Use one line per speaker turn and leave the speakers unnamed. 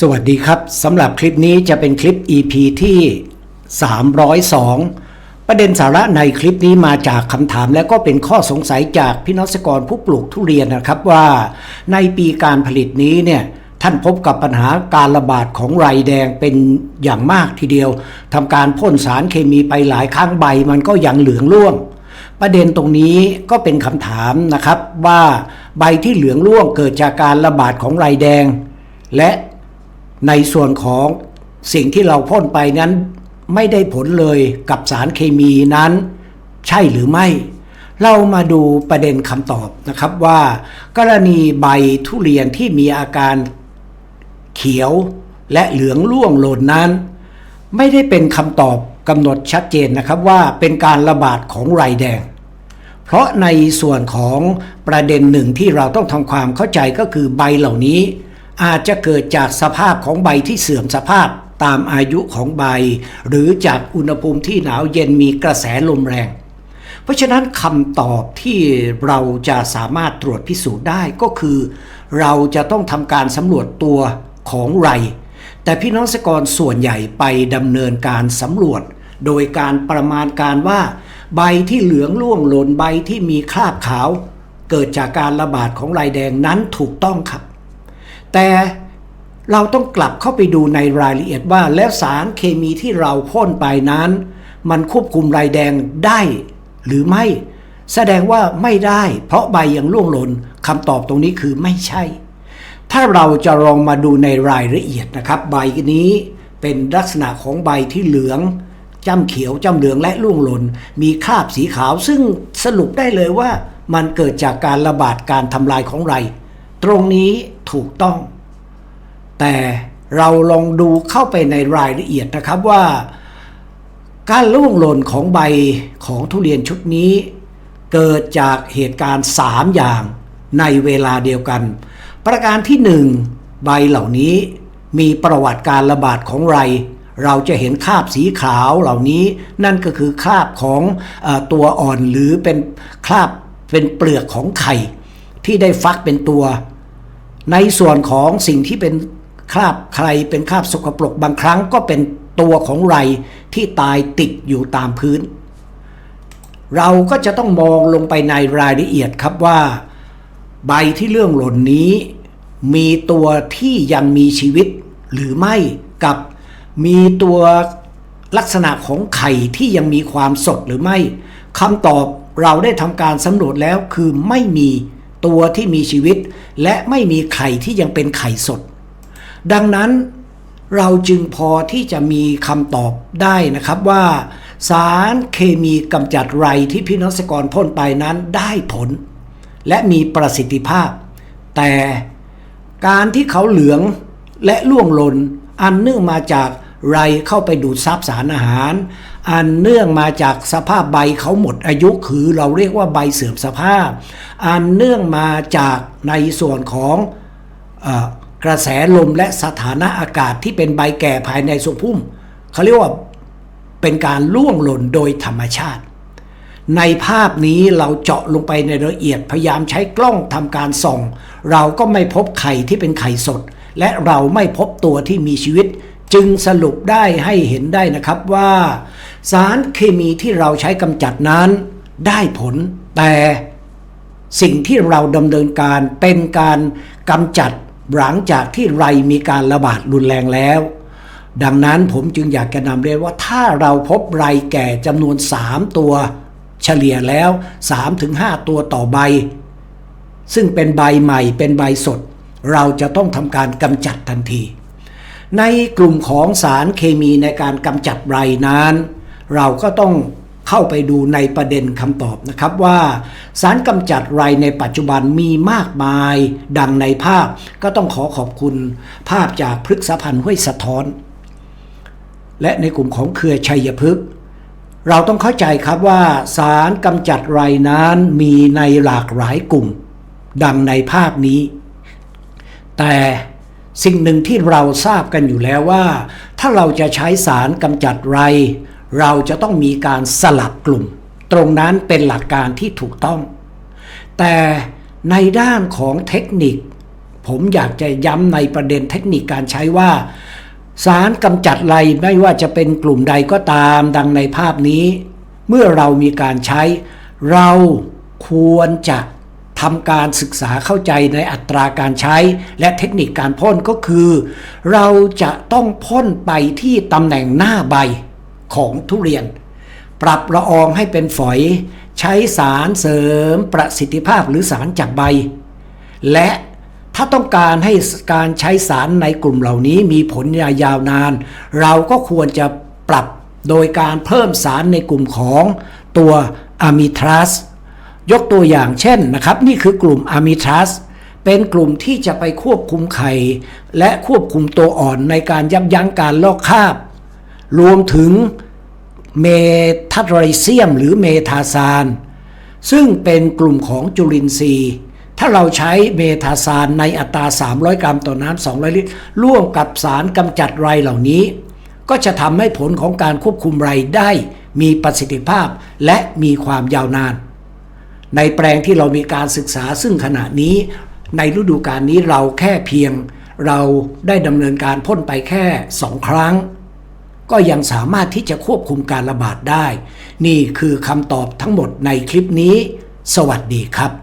สวัสดีครับสำหรับคลิปนี้จะเป็นคลิป EP ที่ 302 ประเด็นสาระในคลิปนี้มาจากคำถามและก็เป็นข้อสงสัยจากพี่น้องเกรกรผู้ปลูกทุเรียนนะครับว่าในปีการผลิตนี้เนี่ยท่านพบกับปัญหาการระบาดของไรแดงเป็นอย่างมากทีเดียวทำการพ่นสารเคมีไปหลายครั้งใบมันก็ยังเหลืองร่วง ประเด็นตรงนี้ก็เป็นคำถามนะครับว่าใบที่เหลืองร่วงเกิดจากการระบาดของไรแดง และ ในส่วนของสิ่งที่เราพ่นไปนั้นไม่ได้ผลเลยกับสารเคมีนั้น ใช่หรือไม่ เรามาดูประเด็นคำตอบนะครับว่า กรณีใบทุเรียนที่มีอาการเขียวและเหลืองร่วงหล่นนั้น ไม่ได้เป็นคำตอบกำหนดชัดเจนนะครับว่าเป็นการระบาดของไรแดง เพราะในส่วนของประเด็นหนึ่งที่เราต้องทำความเข้าใจก็คือใบเหล่านี้ อาจจะเกิดจากสภาพของใบที่เสื่อมสภาพตามอายุของใบ หรือจากอุณหภูมิที่หนาวเย็นมีกระแสลมแรง เพราะฉะนั้นคำตอบที่เราจะสามารถตรวจพิสูจน์ได้ก็คือ เราจะต้องทำการสำรวจตัวของไร แต่พี่น้องเกรส่วนใหญ่ไปดำเนินการสำรวจ โดยการประมาณการว่า ใบที่เหลืองร่วงหล่นใบที่มีคราบขาว เกิดจากการระบาดของไรแดงนั้นถูกต้องครับ แต่เราต้องกลับเข้าไปดูในรายละเอียดว่า แล้วสารเคมีที่เราพ่นไปนั้น มันควบคุมไรแดงได้หรือไม่ แสดงว่าไม่ได้ เพราะใบยังร่วงหล่นคำตอบตรงนี้คือไม่ใช่ ถ้าเราจะลองมาดูในรายละเอียดนะครับ ใบนี้เป็นลักษณะของใบที่เหลืองจ้ำเขียวจ้ำเหลืองและร่วงหล่นมีคราบสีขาว ซึ่งสรุปได้เลยว่ามันเกิดจากการระบาดการทำลายของไร ตรงนี้ ถูกต้อง แต่เราลองดูเข้าไปในรายละเอียดนะครับว่า การล่วงหล่นของใบของทุเรียนชุดนี้ เกิดจากเหตุการณ์ 3 อย่างในเวลาเดียวกัน ประการที่ 1 ใบเหล่านี้มีประวัติการระบาดของไร เราจะเห็นคราบสีขาวเหล่านี้นั่นก็คือคราบของอตัวอ่อนหรือเป็นคราบเป็นเปลือกของไข่ ที่ได้ฟักเป็นตัว ในส่วนของสิ่งที่เป็นคราบใครเป็นคราบสกปรกบางครั้งก็เป็นตัวของไรที่ตายติดอยู่ตามพื้น เราก็จะต้องมองลงไปในรายละเอียดครับว่า ใบที่เรื่องหล่นนี้ มีตัวที่ยังมีชีวิตหรือไม่กับมีตัวลักษณะของไข่ที่ยังมีความสดหรือไม่คำตอบเราได้ทำการสำรวจแล้วคือไม่มี ตัวที่มีชีวิต และไม่มีไข่ที่ยังเป็นไข่สด ดังนั้นเราจึงพอที่จะมีคำตอบได้นะครับว่า สารเคมีกำจัดไรที่พี่น้องเกษตรกรพ่นไปนั้นได้ผล และมีประสิทธิภาพ แต่การที่เขาเหลืองและล่วงหล่นอันเนื่องมาจากไรเข้าไปดูดซับสารอาหาร อันเนื่องมาจากสภาพใบเขาหมดอายุคือเราเรียกว่าใบเสื่อมสภาพ อันเนื่องมาจากในส่วนของอกระแสลมและสถานะอากาศที่เป็นใบแก่ภายในทรงพุ่มเขาเรียกว่าเป็นการล่วงหล่นโดยธรรมชาติ ในภาพนี้เราเจาะลงไปในรายละเอียดพยายามใช้กล้องทำการส่อง เราก็ไม่พบไข่ที่เป็นไข่สด และเราไม่พบตัวที่มีชีวิต จึงสรุปได้ให้เห็นได้นะครับว่า สารเคมีที่เราใช้กำจัดนั้น ได้ผลแต่สิ่งที่เราดำเนินการเป็นการกำจัดหลังจากที่ไรมีการระบาดรุนแรงแล้ว ดังนั้นผมจึงอยากจะนำเรียนว่าถ้าเราพบไรแก่จำนวน 3 ตัว เฉลี่ยแล้ว 3-5 ตัวต่อใบ ซึ่งเป็นใบใหม่เป็นใบสด เราจะต้องทำการกำจัดทันที ในกลุ่มของสารเคมีในการกำจัดไรนั้น เราก็ต้องเข้าไปดูในประเด็นคำตอบนะครับว่า สารกำจัดไรในปัจจุบันมีมากมายดังในภาพ ก็ต้องขอขอบคุณภาพจากพฤกษพันธ์ห้วยสะท้อน และในกลุ่มของเครือชัยพฤกษ์เราต้องเข้าใจครับว่า สารกำจัดไรนั้นมีในหลากหลายกลุ่ม ดังในภาพนี้ แต่ สิ่งหนึ่งที่เราทราบกันอยู่แล้วว่า ถ้าเราจะใช้สารกำจัดไร เราจะต้องมีการสลับกลุ่ม ตรงนั้นเป็นหลักการที่ถูกต้อง แต่ในด้านของเทคนิค ผมอยากจะย้ำในประเด็นเทคนิคการใช้ว่า สารกำจัดไรไม่ว่าจะเป็นกลุ่มใดก็ตามดังในภาพนี้ เมื่อเรามีการใช้ เราควรจะ ทำการศึกษาเข้าใจในอัตราการใช้ และเทคนิคการพ่นก็คือ เราจะต้องพ่นไปที่ตำแหน่งหน้าใบของทุเรียน ปรับละอองให้เป็นฝอย ใช้สารเสริมประสิทธิภาพหรือสารจากใบ และถ้าต้องการให้การใช้สารในกลุ่มเหล่านี้มีผลยาวนาน เราก็ควรจะปรับโดยการเพิ่มสารในกลุ่มของตัวอะมิทรัส ยกตัวอย่างเช่นนะครับ นี่คือกลุ่มอะมิทรัสเป็นกลุ่มที่จะไปควบคุมไข่ และควบคุมตัวอ่อนในการยับยั้งการลอกคราบ รวมถึงเมทัลไรเซียมหรือเมทาซาน ซึ่งเป็นกลุ่มของจุลินทรีย์ ถ้าเราใช้เมทาซานในอัตรา 300 กรัมต่อน้ำ 200 ลิตร ร่วมกับสารกำจัดไรเหล่านี้ ก็จะทำให้ผลของการควบคุมไรได้มีประสิทธิภาพและมีความยาวนาน ในแปลงที่เรามีการศึกษาซึ่งขณะนี้ในฤดูกาลนี้เราแค่เพียง เราได้ดำเนินการพ่นไปแค่สองครั้ง ก็ยังสามารถที่จะควบคุมการระบาดได้ นี่คือคำตอบทั้งหมดในคลิปนี้ สวัสดีครับ